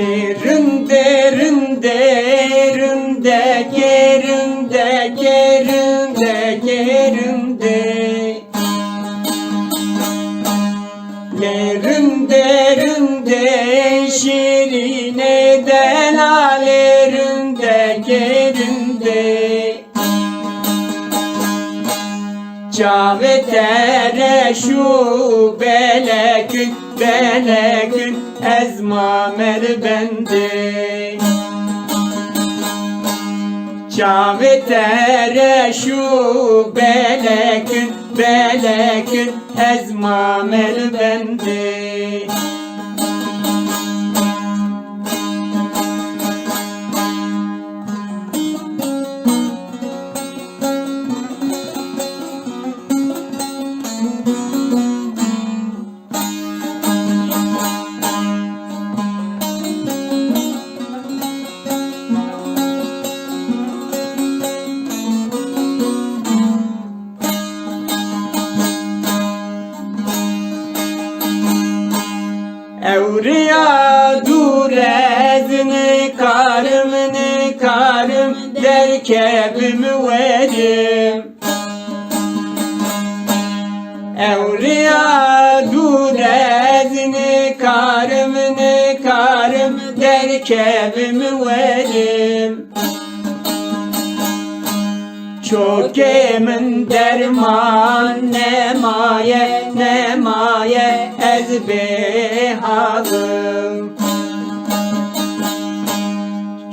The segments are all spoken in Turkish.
Derinde rinde rinde gerinde gerinde gerinde Lerinde rinde şirine delalerinde gerinde Cavetere şu belekün belekün ezmamer bende Cavetere şu belekün belekün ezmamer bende Evriya durezini karımını karım derkebimi verim Evriya durezini karımını karım derkebimi verim çok emin derman ne maye ne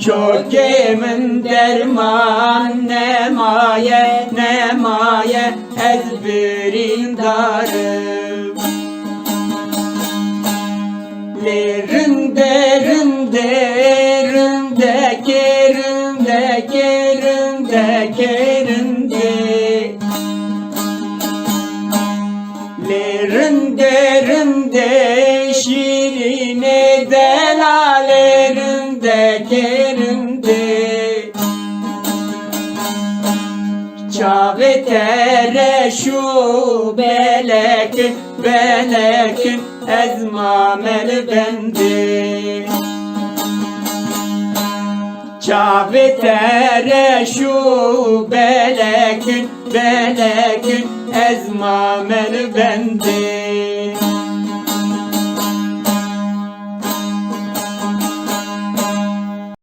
Çok emin derman ne maye ne maye ez birindarım Lerinde rinde rinde gerinde gerinde gerinde Lerinde rinde şirine delalerinde gerinde Çavetere şu belekün belekün ezmamel bende Çavetere şu belekün belekün ezmamel bende